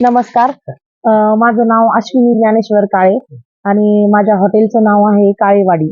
नमस्कार. माझं नाव अश्विनी ज्ञानेश्वर काळे आणि माझ्या हॉटेलचं नाव आहे काळेवाडी.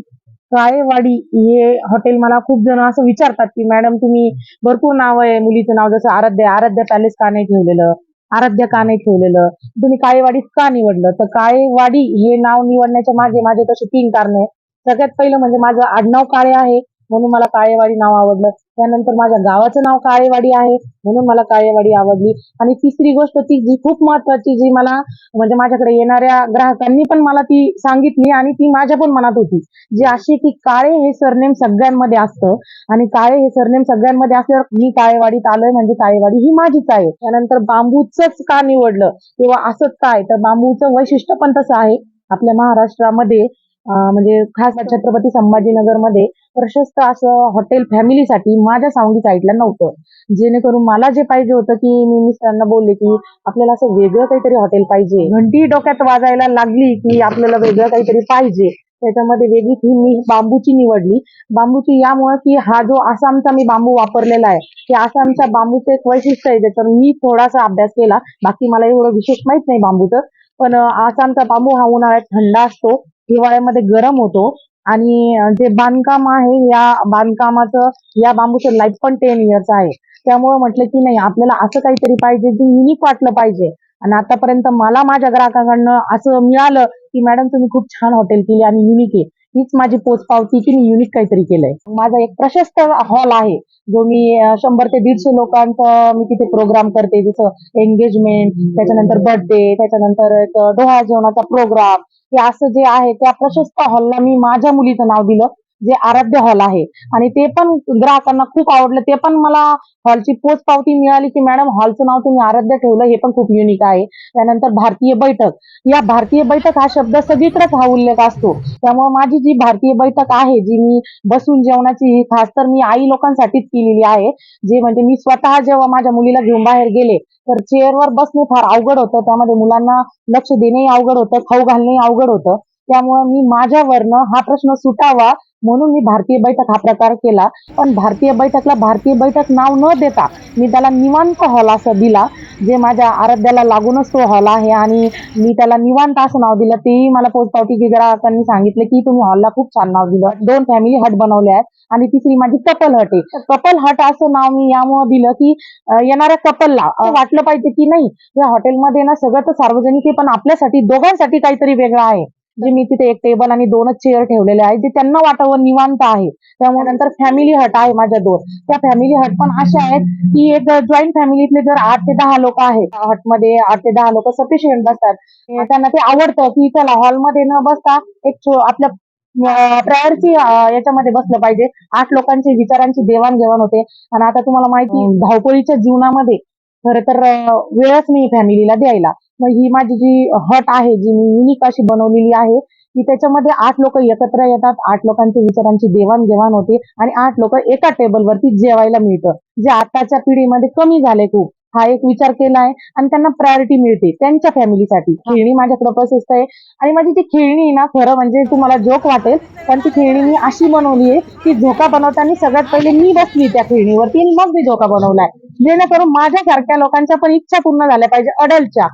काळेवाडी हे हॉटेल मला खूप जण असं विचारतात की मॅडम तुम्ही भरपूर नाव आहे मुलीचं नाव जसं आराध्य आराध्य पॅलेस का नाही ठेवलेलं? आराध्य का नाही ठेवलेलं? तुम्ही काळेवाडी का निवडलं? तर काळेवाडी हे नाव निवडण्याच्या मागे माझे तसे तीन कारण आहे सगळ्यात पहिलं म्हणजे माझं आडनाव काळे आहे. म्हणून मला काळेवाडी नाव आवडलं. त्यानंतर माझ्या गावाचं नाव काळेवाडी आहे म्हणून मला काळेवाडी आवडली. आणि तिसरी गोष्ट ती जी खूप महत्वाची जी मला म्हणजे माझ्याकडे येणाऱ्या ग्राहकांनी पण मला ती सांगितली आणि ती माझ्या पण मनात होती. जी अशी की काळे हे सरनेम सगळ्यांमध्ये असतं. आणि काळे हे सरनेम सगळ्यांमध्ये असल्यावर मी काळेवाडीत आलोय म्हणजे काळेवाडी ही माझीच आहे. त्यानंतर बांबूचंच का निवडलं? किंवा असंच काय? तर बांबूचं वैशिष्ट्य पण तसं आहे. आपल्या महाराष्ट्रामध्ये म्हणजे खास छत्रपती संभाजीनगरमध्ये प्रशस्त असं हॉटेल फॅमिलीसाठी माझ्या सावंगी साईडला नव्हतं. जेणेकरून मला जे पाहिजे होतं की मी मिस्टरांना बोलले की आपल्याला असं वेगळं काहीतरी हॉटेल पाहिजे. घंटी डोक्यात वाजायला लागली की आपल्याला वेगळं काहीतरी पाहिजे. त्याच्यामध्ये वेगळी थीम मी बांबूची निवडली. बांबूची यामुळे की हा जो आसामचा मी बांबू वापरलेला आहे की आसामच्या बांबूचं एक वैशिष्ट्य आहे. ज्याच्यावर मी थोडासा अभ्यास केला. बाकी मला एवढं विशेष माहीत नाही बांबूचं. पण आसामचा बांबू हा उन्हाळ्यात थंड असतो. हिवाळ्यामध्ये गरम होतो. आणि जे बांधकाम आहे या बांधकामाचं या बांबूचं लाईफ पण टेन इयर्स आहे. त्यामुळे म्हटलं की नाही आपल्याला असं काहीतरी पाहिजे जे युनिक वाटलं पाहिजे. आणि आतापर्यंत मला माझ्या ग्राहकांकडनं असं मिळालं की मॅडम तुम्ही खूप छान हॉटेल केली आणि युनिक आहे. हीच माझी पोचपावती की मी युनिक काहीतरी केलंय. माझा एक प्रशस्त हॉल आहे जो मी शंभर ते दीडशे लोकांचा मी तिथे प्रोग्राम करते. जसं एंगेजमेंट त्याच्यानंतर बर्थडे त्याच्यानंतर एक डोहा जेवणाचा प्रोग्राम हे असं जे आहे त्या प्रशस्त हॉलला मी माझ्या मुलीचं नाव दिलं. जे आराध्य हॉल आहे. आणि ते पण ग्राहकांना खूप आवडलं. ते पण मला हॉलची पोच पावती मिळाली की मॅडम हॉलचं नाव तुम्ही आराध्य ठेवलं हे पण खूप युनिक आहे. त्यानंतर भारतीय बैठक. या भारतीय बैठक हा शब्द सगळीकडेच हा उल्लेख असतो. त्यामुळे माझी जी भारतीय बैठक आहे जी मी बसून जेवणाची ही खास तर मी आई लोकांसाठीच केलेली आहे जे म्हणजे मी स्वतः जेव्हा माझ्या मुलीला घेऊन बाहेर गेले तर चेअरवर बसणे फार अवघड होतं. त्यामध्ये मुलांना लक्ष देणेही अवघड होतं खाऊ घालणेही अवघड होतं. त्यामुळे मी माझ्यावरनं हा प्रश्न सुटावा म्हणून मी भारतीय बैठक हा प्रकार केला. पण भारतीय बैठकला भारतीय बैठक नाव न देता मी त्याला निवांत हॉल असं दिला. जे माझ्या आराध्याला लागूनच तो हॉल आहे आणि मी त्याला निवांत असं नाव दिलं. तेही मला पोचपावती की ग्राहकांनी सांगितलं की तुम्ही हॉलला खूप छान नाव दिलं. दोन फॅमिली हट बनवले आहेत आणि तिसरी माझी कपल हट आहे. कपल हट असं नाव मी यामुळे दिलं की येणाऱ्या कपलला वाटलं पाहिजे की नाही या हॉटेलमध्ये ना सगळं तर सार्वजनिक आहे पण आपल्यासाठी दोघांसाठी काहीतरी वेगळं आहे. जे मी तिथे एक टेबल आणि दोनच चेअर ठेवलेले आहेत जे त्यांना वाटावं निवांत आहे. त्यामुळे नंतर फॅमिली हट आहे माझ्या दोन. त्या फॅमिली हट पण अशा आहेत की एक जॉईंट फॅमिलीतले जर आठ ते दहा लोक आहेत. हटमध्ये आठ ते दहा लोक सफिशियंट बसतात. त्यांना ते आवडतं की चला हॉलमध्ये न बसता एक आपल्या प्रायरची याच्यामध्ये बसलं पाहिजे. आठ लोकांची विचारांची देवाणघेवाण होते. आणि आता तुम्हाला माहिती धावपळीच्या जीवनामध्ये खर तर वेळच नाही फॅमिलीला द्यायला. ही माझी जी हट आहे जी मी युनिक अशी बनवलेली आहे की त्याच्यामध्ये आठ लोक एकत्र येतात. आठ लोकांच्या विचारांची देवाणघेवाण होते आणि आठ लोक एका टेबलवरती जेवायला मिळतं. जे आताच्या पिढीमध्ये कमी झाले खूप. हा एक विचार केला आहे आणि त्यांना प्रायोरिटी मिळते त्यांच्या फॅमिलीसाठी खेळणी माझ्याकडे प्रशस्त आहे. आणि माझी ती खेळणी ना खरं म्हणजे तुम्हाला जोक वाटेल पण ती खेळणी मी अशी बनवली आहे की झोका बनवताना सगळ्यात पहिले मी बसली त्या खेळणीवरती आणि मग मी झोका बनवलाय. जेणेकरून माझ्यासारख्या लोकांच्या पण इच्छा पूर्ण झाल्या पाहिजे अडल्टच्या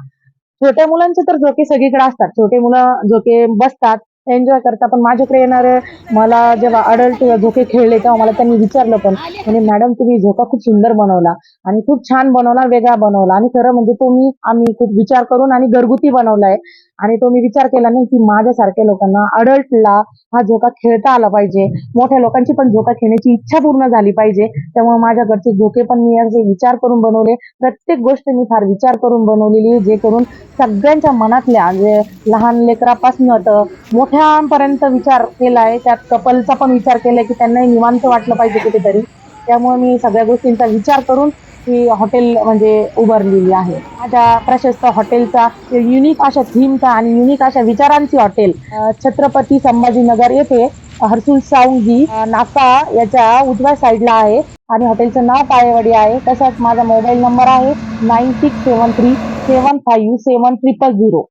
छोट्या मुलांचे तर झोके सगळीकडे असतात. छोटे मुलं झोके बसतात एन्जॉय करतात. पण माझ्याकडे येणारे मला जेव्हा अडल्ट झोके खेळले तेव्हा मला त्यांनी विचारलं पण म्हणजे मॅडम तुम्ही झोका खूप सुंदर बनवला आणि खूप छान बनवला वेगळा बनवला आणि खरं म्हणजे तो मी आम्ही खूप विचार करून आणि घरगुती बनवलाय. आणि तो मी विचार केला नाही की माझ्यासारख्या लोकांना अडल्टला हा झोका खेळता आला पाहिजे. मोठ्या लोकांची पण झोका खेळण्याची इच्छा पूर्ण झाली पाहिजे. त्यामुळे माझ्याकडचे झोके पण मी असे विचार करून बनवले. प्रत्येक गोष्ट मी फार विचार करून बनवलेली आहे जे करून सगळ्यांच्या मनातल्या जे लहान लेकरापासून तर मोठ्यांपर्यंत विचार केलाय त्यात कपलचा पण विचार केलाय की त्यांनाही निवांत वाटलं पाहिजे कुठेतरी. त्यामुळे मी सगळ्या गोष्टींचा विचार करून ही हॉटेल म्हणजे उभारलेली आहे. माझ्या प्रशस्त हॉटेलचा युनिक अशा थीमचा आणि युनिक अशा विचारांची हॉटेल छत्रपती संभाजीनगर येथे हर्सुल सावंगी नाका याच्या उजव्या साईडला आहे आणि हॉटेलचं नाव काळेवाडी आहे. तसंच माझा मोबाईल नंबर आहे nine six seven three seven five seven triple zero